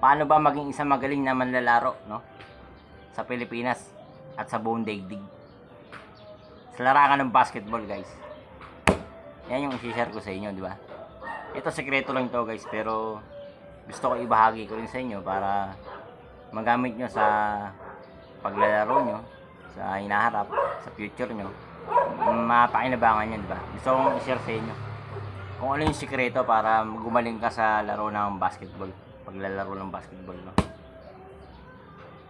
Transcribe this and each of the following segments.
paano ba maging isang magaling na manlalaro, no? Sa Pilipinas at sa buong daigdig. Sa larangan ng basketball, guys. Yan yung i-share ko sa inyo, di ba? Ito, sekreto lang to guys, pero gusto ko ibahagi ko rin sa inyo para magamit nyo sa paglalaro nyo, sa hinaharap, sa future nyo. Mapakinabangan yan, di ba? Gusto kong i-share sa inyo kung ano yung sikreto para gumaling ka sa laro ng basketball. Paglalaro ng basketball, no?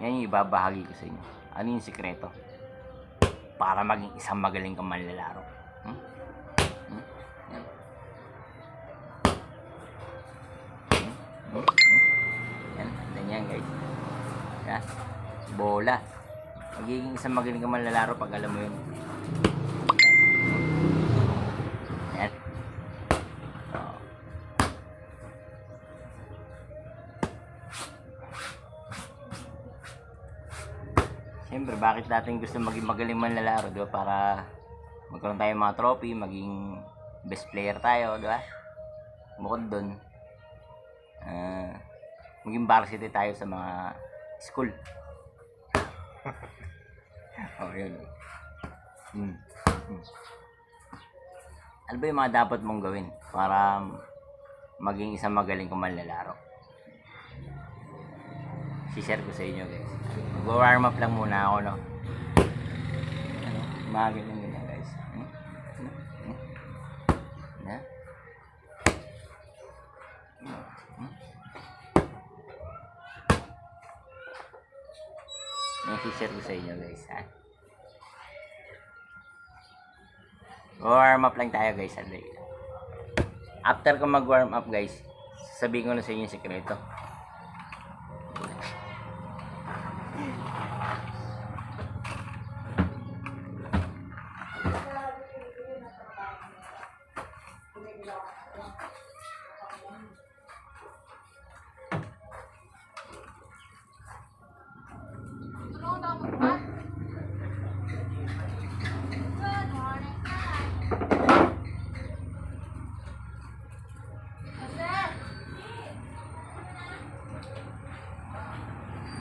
Yan yung ibabahagi ko sa inyo. Ano yung sikreto? Para maging isang magaling kang manlalaro. Hmm? Hmm? Hmm? Hmm? Ganyan, guys. Yan. Bola. Magiging isang magaling kang manlalaro pag alam mo yun. Siyempre, bakit natin gusto maging magaling manlalaro, di ba? Para magkaroon tayo ng mga trophy, maging best player tayo, di ba? Bukod doon, ah, maging varsity tayo sa mga school. oh, yun. Hmm. Hmm. Ano ba yung mga dapat mong gawin para maging isang magaling kang manlalaro? Share ko sa inyo guys. Mag-warm up lang muna ako, no? Ano? Mga ganyan ganyan guys. Hmm? Hmm? Hmm? Na? Hmm? Yung share ko sa inyo guys, ha? Warm up lang tayo guys. After ko mag-warm up guys, sasabihin ko na sa inyo yung sekreto.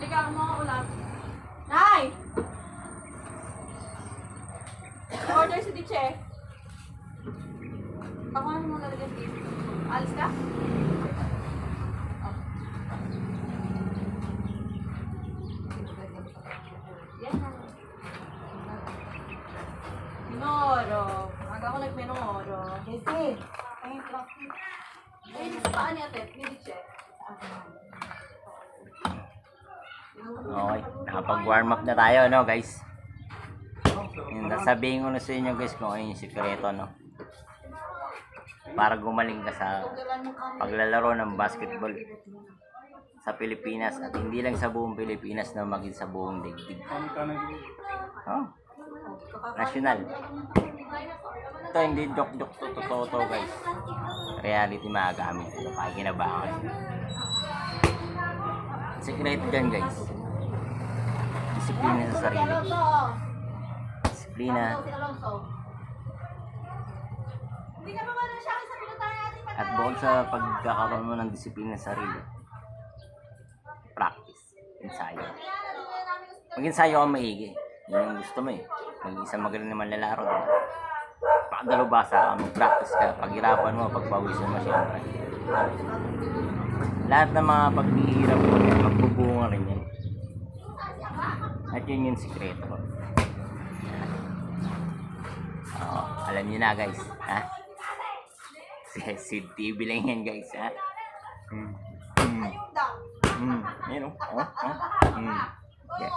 Ikaw mo ulam. Nay! Order si Diche. Ano mo lalagyan dito? Alis ka? Oh. Minoro. Aga ako nagminoro. Kasi, ay, plastic. Ayun sa paa ni ate, ni Diche. Okay, nakapag-warm up na tayo, no, guys? Yun, sabihin ko na sa inyo, guys, kung ano yung sikreto, no? Para gumaling ka sa paglalaro ng basketball sa Pilipinas at hindi lang sa buong Pilipinas na maging sa buong daigdig. Oh, national. Ito hindi joke-joke to, totoo to, guys. Reality magagamit ito, kaya kinabangan. Sikreto dyan, guys. Disiplina sa sarili. Disiplina. At bukod sa pagkakaroon mo ng disiplina sa sarili, practice, ensayo. Mag-ensayo ka maigi. Yun yung gusto mo eh. Maging isang magaling naman lalaro. Diba? Pakadalubasa ka, mag-practice ka. Paghirapan mo, pagpawisan mo siyempre. Lahat ng mga paghihirap mo, magbubunga rin yan. At yun yung sikreto ko. Oo, alam niyo na guys, ha? Sid TV lang yan guys, ha? Hmm. Hmm. Hmm. Yan o. Oh, oh. Hmm. Yeah.